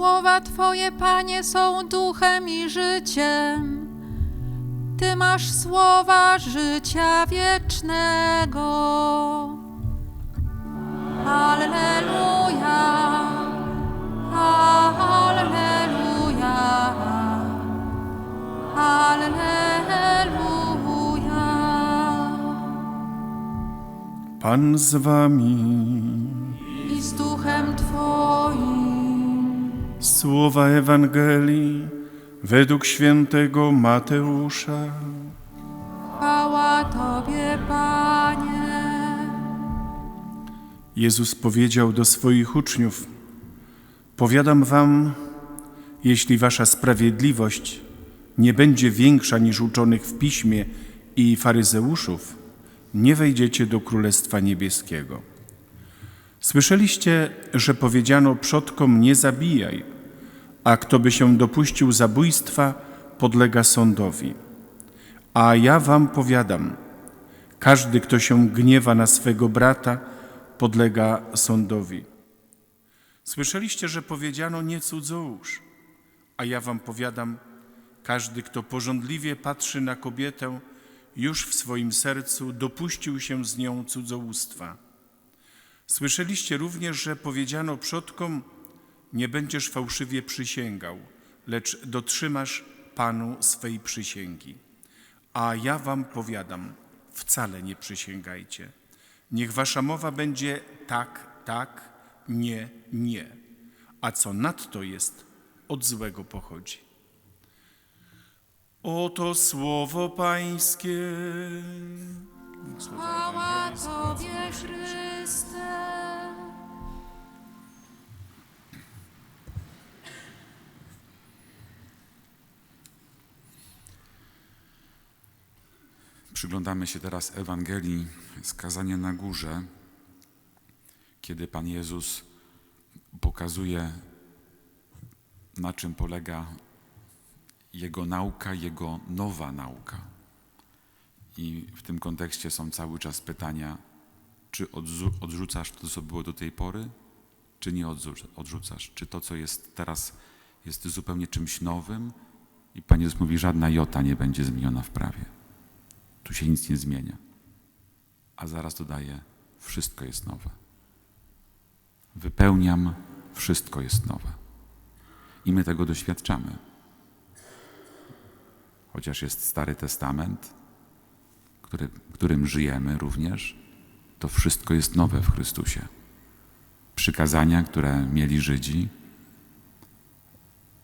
Słowa Twoje, Panie, są duchem i życiem. Ty masz słowa życia wiecznego. Alleluja. Alleluja. Alleluja. Pan z wami. I z duchem Twoim. Słowa Ewangelii według świętego Mateusza. Chwała Tobie, Panie. Jezus powiedział do swoich uczniów: Powiadam wam, jeśli wasza sprawiedliwość nie będzie większa niż uczonych w piśmie i faryzeuszów, nie wejdziecie do Królestwa Niebieskiego. Słyszeliście, że powiedziano przodkom: Nie zabijaj, a kto by się dopuścił zabójstwa, podlega sądowi. A ja wam powiadam: każdy, kto się gniewa na swego brata, podlega sądowi. Słyszeliście, że powiedziano nie cudzołóż, a ja wam powiadam, każdy, kto porządliwie patrzy na kobietę, już w swoim sercu dopuścił się z nią cudzołóstwa. Słyszeliście również, że powiedziano przodkom, nie będziesz fałszywie przysięgał, lecz dotrzymasz Panu swej przysięgi. A ja wam powiadam, wcale nie przysięgajcie. Niech wasza mowa będzie tak, tak, nie, nie. A co nadto jest, od złego pochodzi. Oto słowo Pańskie. Chwała Tobie, Chryste. Przyglądamy się teraz Ewangelii skazania na górze, kiedy Pan Jezus pokazuje, na czym polega Jego nauka, Jego nowa nauka. I w tym kontekście są cały czas pytania, czy odrzu- odrzucasz to, co było do tej pory, czy nie odrzu- odrzucasz? Czy to, co jest teraz, jest zupełnie czymś nowym? I Pan Jezus mówi, żadna jota nie będzie zmieniona w prawie. Tu się nic nie zmienia. A zaraz dodaje, wszystko jest nowe. Wypełniam, wszystko jest nowe. I my tego doświadczamy. Chociaż jest Stary Testament, który, którym żyjemy również, to wszystko jest nowe w Chrystusie. Przykazania, które mieli Żydzi,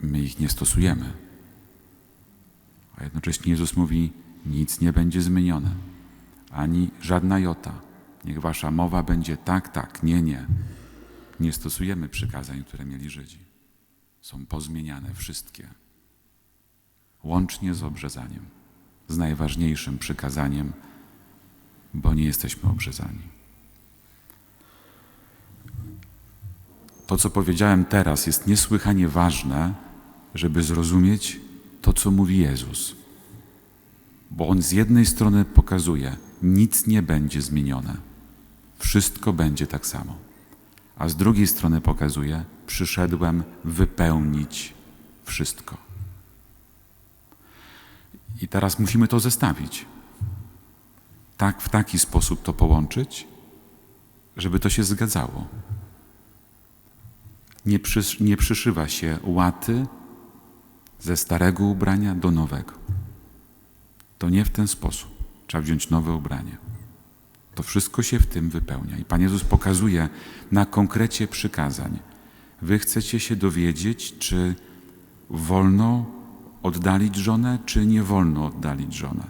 my ich nie stosujemy. A jednocześnie Jezus mówi, nic nie będzie zmienione, ani żadna jota. Niech wasza mowa będzie tak, tak, nie, nie. Nie stosujemy przykazań, które mieli Żydzi. Są pozmieniane wszystkie. Łącznie z obrzezaniem, z najważniejszym przykazaniem, bo nie jesteśmy obrzezani. To, co powiedziałem teraz, jest niesłychanie ważne, żeby zrozumieć to, co mówi Jezus. Bo On z jednej strony pokazuje, nic nie będzie zmienione, wszystko będzie tak samo. A z drugiej strony pokazuje, przyszedłem wypełnić wszystko. I teraz musimy to zestawić. Tak, w taki sposób to połączyć, żeby to się zgadzało. Nie, przysz, nie przyszywa się łaty ze starego ubrania do nowego. To nie w ten sposób. Trzeba wziąć nowe ubranie. To wszystko się w tym wypełnia. I Pan Jezus pokazuje na konkrecie przykazań. Wy chcecie się dowiedzieć, czy wolno oddalić żonę, czy nie wolno oddalić żonę.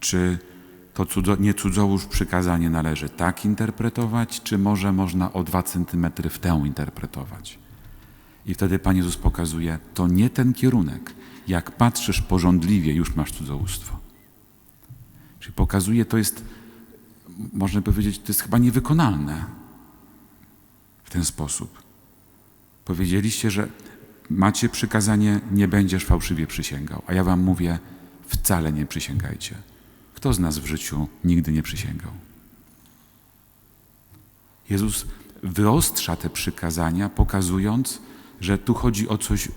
Czy to cudzo, nie cudzołóż przykazanie należy tak interpretować, czy może można o dwa centymetry w tę interpretować. I wtedy Pan Jezus pokazuje, to nie ten kierunek. Jak patrzysz porządliwie, już masz cudzołóstwo. Czyli pokazuje, to jest, można powiedzieć, to jest chyba niewykonalne w ten sposób. Powiedzieliście, że macie przykazanie, nie będziesz fałszywie przysięgał, a ja wam mówię, wcale nie przysięgajcie. Kto z nas w życiu nigdy nie przysięgał? Jezus wyostrza te przykazania, pokazując, że tu chodzi o coś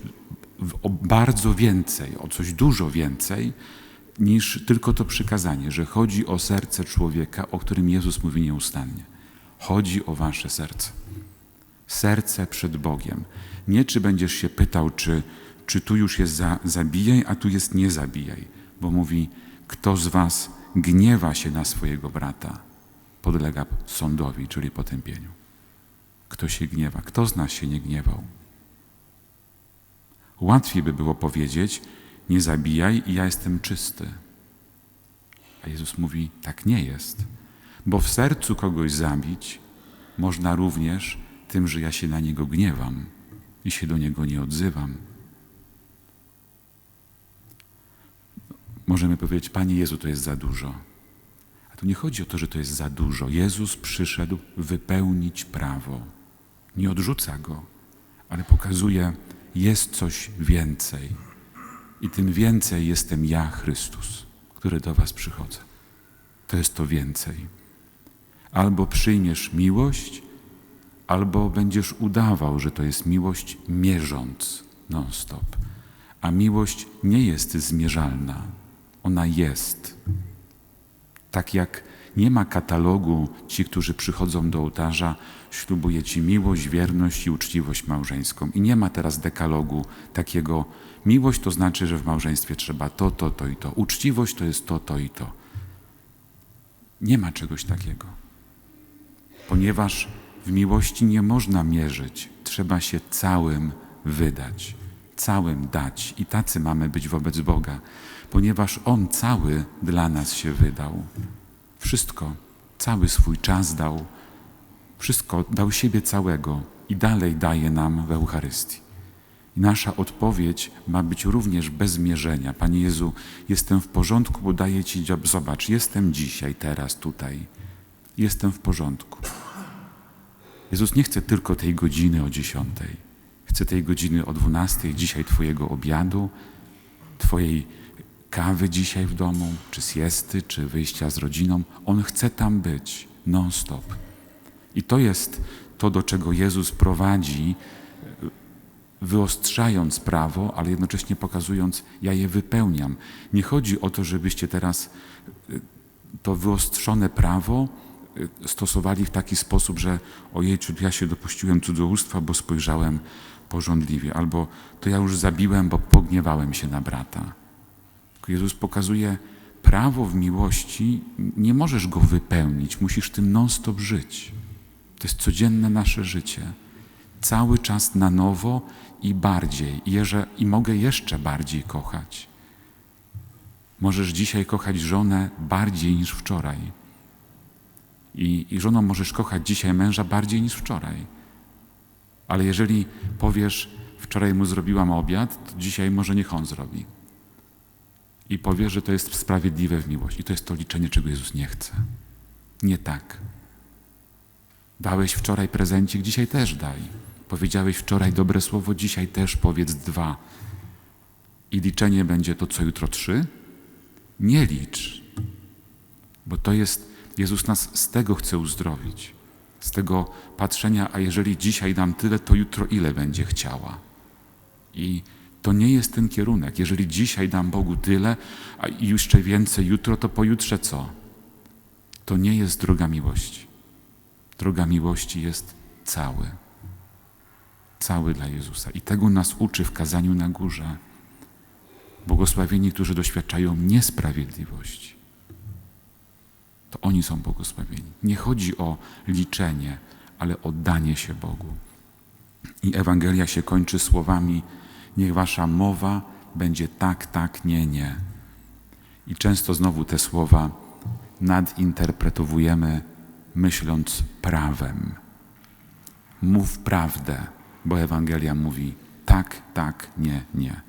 o bardzo więcej, o coś dużo więcej niż tylko to przykazanie, że chodzi o serce człowieka, o którym Jezus mówi nieustannie. Chodzi o wasze serce. Serce przed Bogiem. Nie czy będziesz się pytał, czy, czy tu już jest za, zabijaj, a tu jest nie zabijaj, bo mówi, kto z was gniewa się na swojego brata, podlega sądowi, czyli potępieniu. Kto się gniewa? Kto z nas się nie gniewał? Łatwiej by było powiedzieć, nie zabijaj i ja jestem czysty. A Jezus mówi, tak nie jest, bo w sercu kogoś zabić można również tym, że ja się na niego gniewam i się do niego nie odzywam. Możemy powiedzieć, Panie Jezu, to jest za dużo. A tu nie chodzi o to, że to jest za dużo. Jezus przyszedł wypełnić prawo. Nie odrzuca go, ale pokazuje, jest coś więcej. I tym więcej jestem ja, Chrystus, który do Was przychodzę. To jest to więcej. Albo przyjmiesz miłość, albo będziesz udawał, że to jest miłość, mierząc non-stop. A miłość nie jest zmierzalna, ona jest. Tak jak nie ma katalogu ci, którzy przychodzą do ołtarza, ślubuję ci miłość, wierność i uczciwość małżeńską. I nie ma teraz dekalogu takiego, miłość to znaczy, że w małżeństwie trzeba to, to, to i to. Uczciwość to jest to, to i to. Nie ma czegoś takiego. Ponieważ w miłości nie można mierzyć, trzeba się całym wydać, całym dać. I tacy mamy być wobec Boga, ponieważ On cały dla nas się wydał. Wszystko, cały swój czas dał, wszystko dał siebie całego i dalej daje nam w Eucharystii. I nasza odpowiedź ma być również bez mierzenia. Panie Jezu, jestem w porządku, bo daję Ci, zobacz, jestem dzisiaj, teraz, tutaj. Jestem w porządku. Jezus nie chce tylko tej godziny o dziesiątej. Chce tej godziny o dwunastej, dzisiaj Twojego obiadu, Twojej kawy dzisiaj w domu, czy siesty, czy wyjścia z rodziną. On chce tam być non-stop. I to jest to, do czego Jezus prowadzi, wyostrzając prawo, ale jednocześnie pokazując, ja je wypełniam. Nie chodzi o to, żebyście teraz y, to wyostrzone prawo y, stosowali w taki sposób, że ojejciu, ja się dopuściłem cudzołóstwa, bo spojrzałem porządliwie, albo to ja już zabiłem, bo pogniewałem się na brata. Jezus pokazuje, prawo w miłości, nie możesz go wypełnić, musisz tym non-stop żyć. To jest codzienne nasze życie. Cały czas na nowo i bardziej. I, I mogę jeszcze bardziej kochać. Możesz dzisiaj kochać żonę bardziej niż wczoraj. I, I żoną możesz kochać dzisiaj męża bardziej niż wczoraj. Ale jeżeli powiesz, wczoraj mu zrobiłam obiad, to dzisiaj może niech on zrobi. I powiesz, że to jest sprawiedliwe w miłości. I to jest to liczenie, czego Jezus nie chce. Nie tak. Dałeś wczoraj prezencik, dzisiaj też daj. Powiedziałeś wczoraj dobre słowo, dzisiaj też powiedz dwa. I liczenie będzie to, co jutro trzy? Nie licz. Bo to jest, Jezus nas z tego chce uzdrowić. Z tego patrzenia, a jeżeli dzisiaj dam tyle, to jutro ile będzie chciała. I to nie jest ten kierunek. Jeżeli dzisiaj dam Bogu tyle, a jeszcze więcej jutro, to pojutrze co? To nie jest droga miłości. Droga miłości jest cały. Cały dla Jezusa. I tego nas uczy w kazaniu na górze. Błogosławieni, którzy doświadczają niesprawiedliwości. To oni są błogosławieni. Nie chodzi o liczenie, ale oddanie się Bogu. I Ewangelia się kończy słowami: Niech wasza mowa będzie tak, tak, nie, nie. I często znowu te słowa nadinterpretowujemy myśląc prawem. Mów prawdę, bo Ewangelia mówi tak, tak, nie, nie.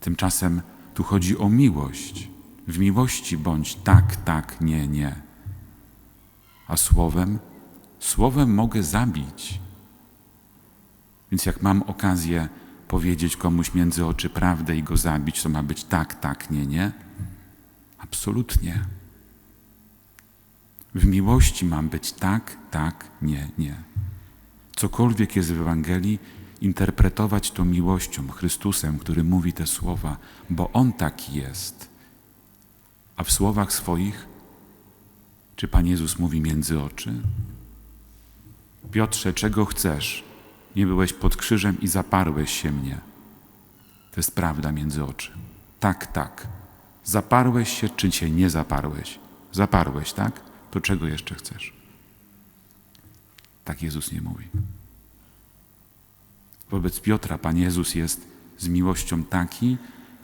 Tymczasem tu chodzi o miłość. W miłości bądź tak, tak, nie, nie. A słowem, słowem mogę zabić. Więc jak mam okazję powiedzieć komuś między oczy prawdę i go zabić, to ma być tak, tak, nie, nie? Absolutnie. W miłości mam być tak, tak, nie, nie. Cokolwiek jest w Ewangelii, interpretować to miłością, Chrystusem, który mówi te słowa, bo On taki jest. A w słowach swoich, czy Pan Jezus mówi między oczy? Piotrze, czego chcesz? Nie byłeś pod krzyżem i zaparłeś się mnie. To jest prawda między oczy. Tak, tak. Zaparłeś się, czy się nie zaparłeś? Zaparłeś, tak? To czego jeszcze chcesz? Tak Jezus nie mówi. Wobec Piotra Pan Jezus jest z miłością taki,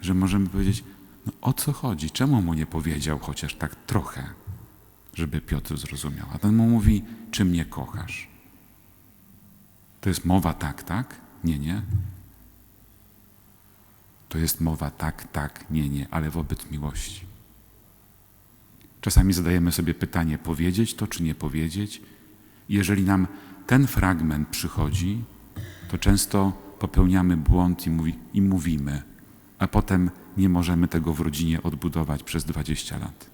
że możemy powiedzieć, no o co chodzi? Czemu mu nie powiedział chociaż tak trochę, żeby Piotr zrozumiał? A ten mu mówi, czy mnie kochasz? To jest mowa tak, tak? Nie, nie. To jest mowa tak, tak, nie, nie, ale wobec miłości. Czasami zadajemy sobie pytanie, powiedzieć to czy nie powiedzieć. Jeżeli nam ten fragment przychodzi, to często popełniamy błąd i, mówi, i mówimy, a potem nie możemy tego w rodzinie odbudować przez 20 lat.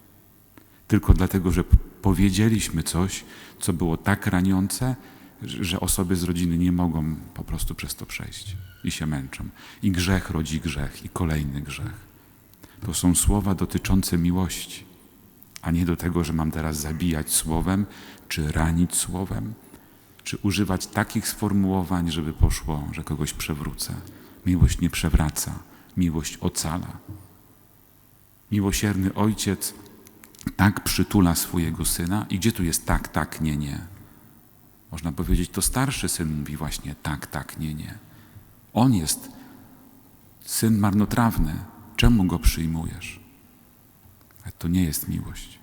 Tylko dlatego, że powiedzieliśmy coś, co było tak raniące, że osoby z rodziny nie mogą po prostu przez to przejść i się męczą. I grzech rodzi grzech, i kolejny grzech. To są słowa dotyczące miłości, a nie do tego, że mam teraz zabijać słowem, czy ranić słowem, czy używać takich sformułowań, żeby poszło, że kogoś przewrócę. Miłość nie przewraca, miłość ocala. Miłosierny ojciec tak przytula swojego syna, i gdzie tu jest tak, tak, nie, nie. Można powiedzieć, to starszy syn mówi właśnie tak, tak, nie, nie. On jest syn marnotrawny. Czemu go przyjmujesz? Ale to nie jest miłość.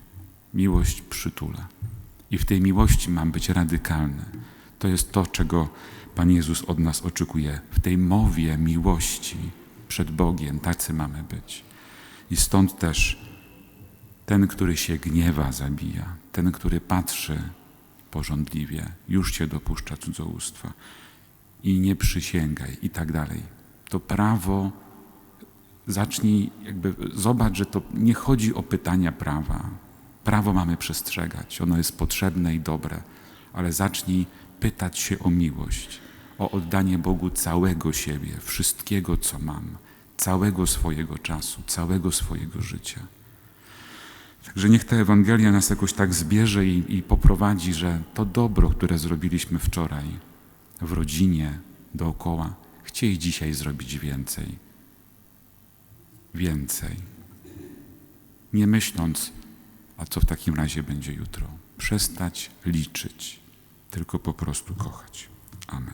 Miłość przytula. I w tej miłości mam być radykalny. To jest to, czego Pan Jezus od nas oczekuje. W tej mowie miłości przed Bogiem tacy mamy być. I stąd też ten, który się gniewa, zabija. Ten, który patrzy porządliwie, już się dopuszcza cudzołóstwa. I nie przysięgaj, i tak dalej. To prawo zacznij jakby zobacz, że to nie chodzi o pytania prawa. Prawo mamy przestrzegać, ono jest potrzebne i dobre, ale zacznij pytać się o miłość, o oddanie Bogu całego siebie, wszystkiego, co mam, całego swojego czasu, całego swojego życia. Także niech ta Ewangelia nas jakoś tak zbierze i, i poprowadzi, że to dobro, które zrobiliśmy wczoraj w rodzinie, dookoła, chciej dzisiaj zrobić więcej. Więcej. Nie myśląc, a co w takim razie będzie jutro. Przestać liczyć, tylko po prostu kochać. Amen.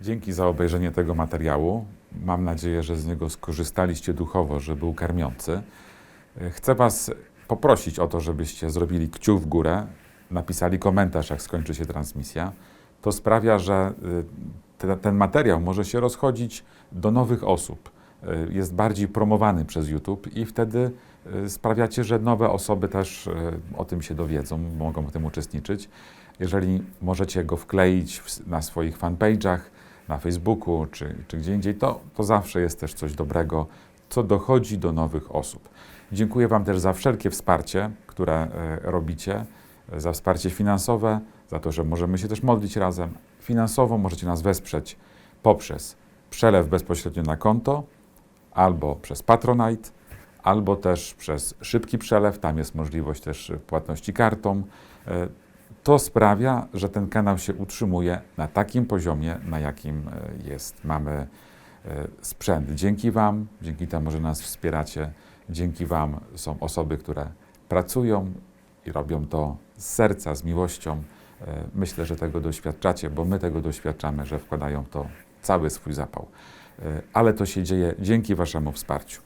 Dzięki za obejrzenie tego materiału. Mam nadzieję, że z niego skorzystaliście duchowo, że był karmiący. Chcę Was poprosić o to, żebyście zrobili kciuk w górę, napisali komentarz, jak skończy się transmisja. To sprawia, że y, te, ten materiał może się rozchodzić do nowych osób. Y, Jest bardziej promowany przez YouTube i wtedy y, sprawiacie, że nowe osoby też o tym się dowiedzą, mogą w tym uczestniczyć. Jeżeli możecie go wkleić na swoich fanpage'ach, na Facebooku czy, czy gdzie indziej, to, to zawsze jest też coś dobrego, co dochodzi do nowych osób. Dziękuję Wam też za wszelkie wsparcie, które e, robicie, e, za wsparcie finansowe, za to, że możemy się też modlić razem. Finansowo możecie nas wesprzeć poprzez przelew bezpośrednio na konto, albo przez Patronite, albo też przez szybki przelew. Tam jest możliwość też płatności kartą. To sprawia, że ten kanał się utrzymuje na takim poziomie, na jakim e, jest. Mamy e, sprzęt. Dzięki Wam, dzięki temu, że nas wspieracie, dzięki Wam są osoby, które pracują i robią to z serca, z miłością. E, Myślę, że tego doświadczacie, bo my tego doświadczamy, że wkładają to cały swój zapał. Ale to się dzieje dzięki Waszemu wsparciu.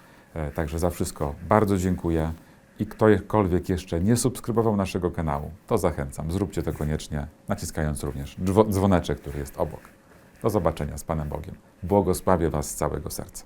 Także za wszystko bardzo dziękuję. I ktokolwiek jeszcze nie subskrybował naszego kanału, to zachęcam, zróbcie to koniecznie, naciskając również dzwo- dzwoneczek, który jest obok. Do zobaczenia z Panem Bogiem. Błogosławię Was z całego serca.